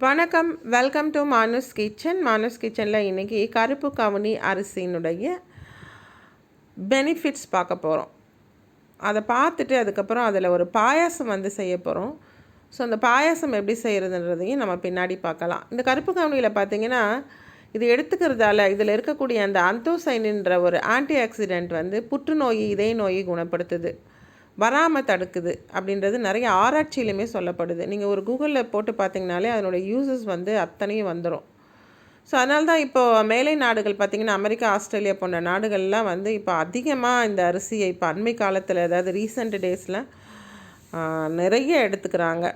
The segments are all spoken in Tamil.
வணக்கம் welcome to Manu's kitchen Manu's கிச்சனில் இன்றைக்கி கருப்பு கவுனி அரிசியினுடைய பெனிஃபிட்ஸ் பார்க்க போகிறோம் அதை பார்த்துட்டு அதுக்கப்புறம் அதில் ஒரு பாயாசம் வந்து செய்ய போகிறோம் ஸோ அந்த பாயாசம் எப்படி செய்கிறதுன்றதையும் நம்ம பின்னாடி பார்க்கலாம். இந்த கருப்பு கவுனியில் பார்த்தீங்கன்னா இது எடுத்துக்கிறதால இதில் இருக்கக்கூடிய அந்த அந்தோசைனின்ற ஒரு ஆன்டி ஆக்சிடெண்ட் வந்து புற்றுநோய் இதய நோயை குணப்படுத்துது. வராமல் தடுக்குது அப்படின்றது நிறைய ஆராய்ச்சியிலுமே சொல்லப்படுது. நீங்கள் ஒரு கூகுளில் போட்டு பார்த்தீங்கனாலே அதனுடைய யூசஸ் வந்து அத்தனையும் வந்துடும் ஸோ அதனால தான் இப்போது மேலை நாடுகள் பார்த்திங்கன்னா அமெரிக்கா ஆஸ்திரேலியா போன்ற நாடுகள்லாம் வந்து இப்போ அதிகமாக இந்த அரிசியை இப்போ அண்மை காலத்தில் அதாவது ரீசெண்ட் டேஸில் நிறைய எடுத்துக்கிறாங்க.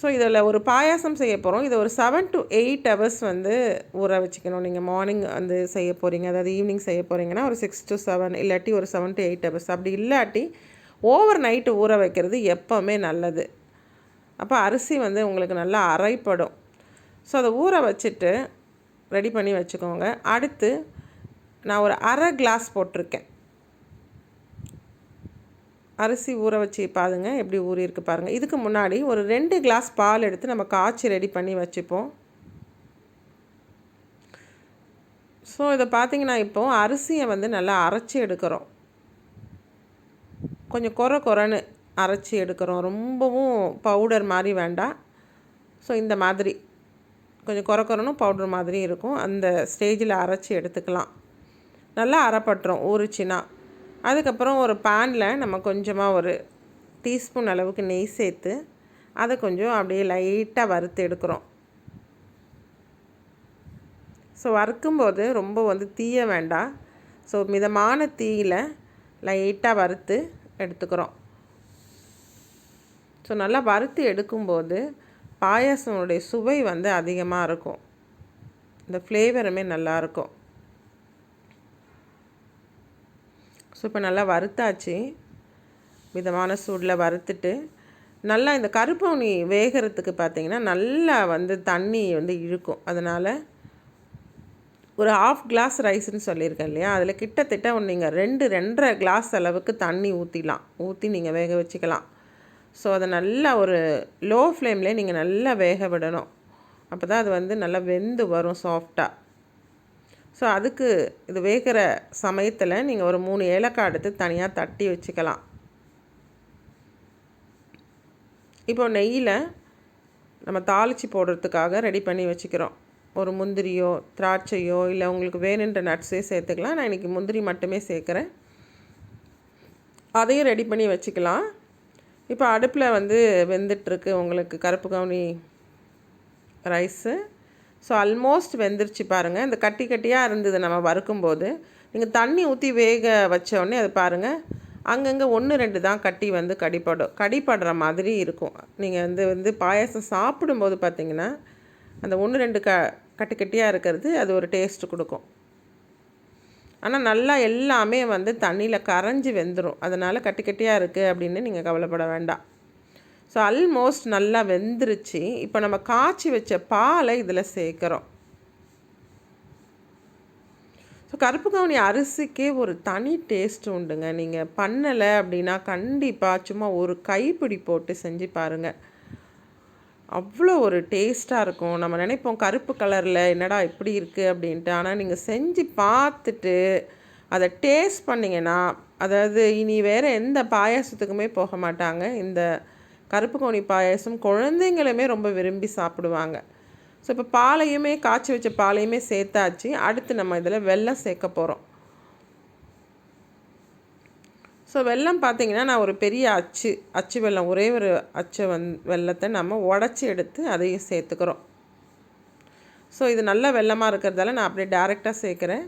ஸோ இதில் ஒரு பாயாசம் செய்ய போகிறோம் இதை ஒரு செவன் டு எயிட் ஹவர்ஸ் வந்து ஊற வச்சுக்கணும். நீங்கள் மார்னிங் வந்து செய்ய போகிறீங்க அதாவது ஈவினிங் செய்ய போகிறீங்கன்னா ஒரு சிக்ஸ் டு செவன் இல்லாட்டி ஒரு செவன் டு எயிட் ஹவர்ஸ் அப்படி இல்லாட்டி ஓவர் நைட்டு ஊற வைக்கிறது எப்போவுமே நல்லது. அப்போ அரிசி வந்து உங்களுக்கு நல்லா அரைப்படும். ஸோ அதை ஊற வச்சுட்டு ரெடி பண்ணி வச்சுக்கோங்க. அடுத்து நான் ஒரு அரை கிளாஸ் போட்டிருக்கேன். அரிசி ஊற வச்சு பாருங்க எப்படி ஊறியிருக்கு பாருங்கள் இதுக்கு முன்னாடி ஒரு ரெண்டு கிளாஸ் பால் எடுத்து நம்ம காய்ச்சி ரெடி பண்ணி வச்சுப்போம். ஸோ இதை பார்த்தீங்கன்னா இப்போ அரிசியை வந்து நல்லா அரைச்சி எடுக்கிறோம். கொஞ்சம் குறை குறைன்னு அரைச்சி எடுக்கிறோம். ரொம்பவும் பவுடர் மாதிரி வேண்டாம். ஸோ இந்த மாதிரி. கொஞ்சம் குறை குறைனும் பவுடர் மாதிரி இருக்கும். அந்த ஸ்டேஜில் அரைச்சி எடுத்துக்கலாம். நல்லா அரைப்பட்டுரும் ஊறிச்சின்னா. அதுக்கப்புறம் ஒரு பேனில் நம்ம கொஞ்சமாக ஒரு டீஸ்பூன் அளவுக்கு நெய் சேர்த்து அதை கொஞ்சம் அப்படியே லைட்டாக வறுத்து எடுக்கிறோம். ஸோ வறுக்கும்போது ரொம்ப வந்து தீய வேண்டாம். ஸோ மிதமான தீயில் லைட்டாக வறுத்து எடுத்துக்கிறோம். ஸோ நல்லா வறுத்து எடுக்கும்போது பாயாசனுடைய சுவை வந்து அதிகமாக இருக்கும். இந்த ஃப்ளேவருமே நல்லாயிருக்கும் ஸோ இப்போ நல்லா வறுத்தாச்சு. மிதமான சூடில் வறுத்துட்டு நல்லா இந்த கருப்பவுனி வேகிறதுக்கு பார்த்திங்கன்னா நல்லா வந்து தண்ணி வந்து இழுக்கும். அதனால் ஒரு ஆஃப் கிளாஸ் ரைஸ்ன்னு சொல்லியிருக்கேன் இல்லையா? அதில் கிட்டத்தட்ட நீங்கள் ரெண்டு ரெண்டரை கிளாஸ் அளவுக்கு தண்ணி ஊற்றிலாம் ஊற்றி நீங்கள் வேக வச்சுக்கலாம். ஸோ அதை நல்லா ஒரு லோ ஃப்ளேம்லேயே நீங்கள் நல்லா வேக விடணும். அப்போ தான் அது வந்து நல்லா வெந்து வரும் சாஃப்டாக ஸோ அதுக்கு இது வேகிற சமயத்தில் நீங்கள் ஒரு மூணு ஏலக்காய் எடுத்து தனியாக தட்டி வச்சுக்கலாம். இப்போ நெய்யில் நம்ம தாளித்து போடுறதுக்காக ரெடி பண்ணி வச்சுக்கிறோம். ஒரு முந்திரியோ திராட்சையோ இல்லை உங்களுக்கு வேணுன்ற நட்ஸே சேர்த்துக்கலாம். நான் இன்றைக்கி முந்திரி மட்டுமே சேர்க்குறேன். அதையும் ரெடி பண்ணி வச்சுக்கலாம். இப்போ அடுப்பில் வந்து வெந்துட்டுருக்கு உங்களுக்கு கருப்பு கவுனி ரைஸு. ஸோ ஆல்மோஸ்ட் வெந்துருச்சு பாருங்கள் இந்த கட்டி கட்டியாக இருந்தது நம்ம வறுக்கும்போது. நீங்கள் தண்ணி ஊற்றி வேக வச்சோடனே அது பாருங்கள் அங்கங்கே ஒன்று ரெண்டு தான் கட்டி வந்து கடிப்படும் கடிப்படுற மாதிரி இருக்கும். நீங்கள் வந்து வந்து பாயாசம் சாப்பிடும்போது பார்த்தீங்கன்னா அந்த ஒன்று ரெண்டு க கட்டி கட்டியாக இருக்கிறது அது ஒரு டேஸ்ட் கொடுக்கும். ஆனால் நல்லா எல்லாமே வந்து தண்ணியில் கரைஞ்சி வெந்துடும் அதனால் கட்டி கட்டியாக இருக்குது அப்படின்னு நீங்கள் கவலைப்பட வேண்டாம். ஸோ ஆல்மோஸ்ட் நல்லா வெந்துருச்சு. இப்போ நம்ம காய்ச்சி வச்ச பாலை இதில் சேர்க்குறோம். ஸோ கருப்பு கவுனி அரிசிக்கே ஒரு தனி டேஸ்ட் உண்டுங்க. நீங்கள் பண்ணலை அப்படின்னா கண்டிப்பாக சும்மா ஒரு கைப்பிடி போட்டு செஞ்சு பாருங்கள் அவ்வளோ ஒரு டேஸ்ட்டாக இருக்கும். நம்ம நினைப்போம் கருப்பு கலரில் என்னடா இப்படி இருக்குது அப்படின்ட்டு. ஆனால் நீங்கள் செஞ்சு பார்த்துட்டு அதை டேஸ்ட் பண்ணிங்கன்னா அதாவது இனி வேறு எந்த பாயாசத்துக்குமே போக மாட்டாங்க. இந்த கருப்பு கோணி பாயசம் குழந்தைங்களுமே ரொம்ப விரும்பி சாப்பிடுவாங்க. ஸோ இப்போ பாலையுமே காய்ச்சி வச்ச பாலையுமே சேர்த்தாச்சு. அடுத்து நம்ம இதில் வெல்லம் சேர்க்க போகிறோம் ஸோ வெல்லம் பார்த்திங்கன்னா நான் ஒரு பெரிய அச்சு அச்சு வெல்லம் ஒரே ஒரு அச்சு வந் வெள்ளத்தை நம்ம உடச்சி எடுத்து அதையும் சேர்த்துக்கிறோம். ஸோ இது நல்ல வெள்ளமாக இருக்கிறதால நான் அப்படியே டேரெக்டாக சேர்க்குறேன்.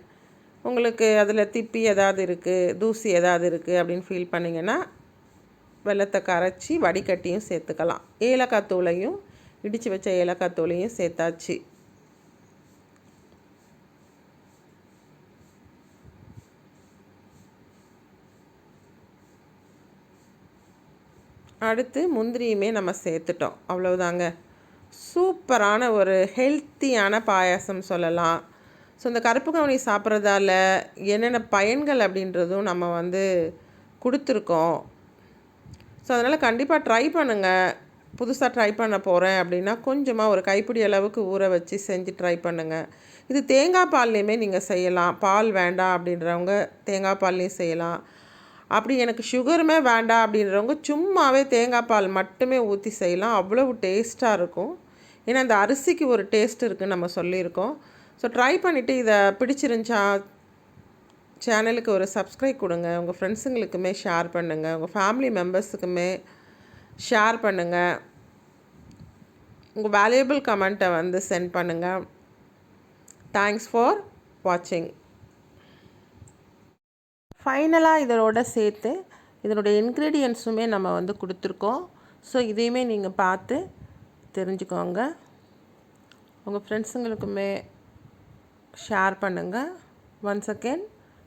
உங்களுக்கு அதில் திப்பி ஏதாவது இருக்குது தூசி ஏதாவது இருக்குது அப்படின்னு ஃபீல் பண்ணிங்கன்னா வெள்ளத்தை கரைச்சி வடிகட்டியும் சேர்த்துக்கலாம். ஏலக்காய் தூளையும் இடித்து வச்ச ஏலக்காய் தூளையும் சேர்த்தாச்சு. அடுத்து முந்திரியுமே நம்ம சேர்த்துட்டோம். அவ்வளவுதாங்க. சூப்பரான ஒரு ஹெல்த்தியான பாயாசம் சொல்லலாம். ஸோ இந்த கருப்பு கவனி சாப்பிட்றதால என்னென்ன பயன்கள் அப்படின்றதும் நம்ம வந்து கொடுத்துருக்கோம். ஸோ அதனால் கண்டிப்பாக ட்ரை பண்ணுங்கள் புதுசாக ட்ரை பண்ண போகிறேன் அப்படின்னா கொஞ்சமாக ஒரு கைப்பிடி அளவுக்கு ஊற வச்சு செஞ்சு ட்ரை பண்ணுங்கள் இது தேங்காய் பால்லையுமே நீங்கள் செய்யலாம். பால் வேண்டாம் அப்படின்றவங்க தேங்காய் பால்லையும் செய்யலாம். அப்படி எனக்கு சுகருமே வேண்டாம் அப்படின்றவங்க சும்மாவே தேங்காய் பால் மட்டுமே ஊற்றி செய்யலாம். அவ்வளவு டேஸ்ட்டாக இருக்கும். ஏன்னா இந்த அரிசிக்கு ஒரு டேஸ்ட் இருக்குதுன்னு நம்ம சொல்லியிருக்கோம். ஸோ ட்ரை பண்ணிவிட்டு இதை பிடிச்சிருந்துச்சா சேனலுக்கு ஒரு சப்ஸ்கிரைப் கொடுங்க. உங்கள் ஃப்ரெண்ட்ஸுங்களுக்குமே ஷேர் பண்ணுங்கள் உங்கள் ஃபேமிலி மெம்பர்ஸுக்குமே ஷேர் பண்ணுங்கள் உங்கள் வேல்யூபிள் கமெண்ட்டை வந்து சென்ட் பண்ணுங்கள் தேங்க்ஸ் ஃபார் வாட்சிங் ஃபைனலாக இதனோட சேர்த்து இதனுடைய இன்க்ரீடியன்ஸுமே நம்ம வந்து கொடுத்துருக்கோம். ஸோ இதையுமே நீங்கள் பார்த்து தெரிஞ்சுக்கோங்க. உங்கள் ஃப்ரெண்ட்ஸுங்களுக்குமே ஷேர் பண்ணுங்கள் ஒன்ஸ் அகேன்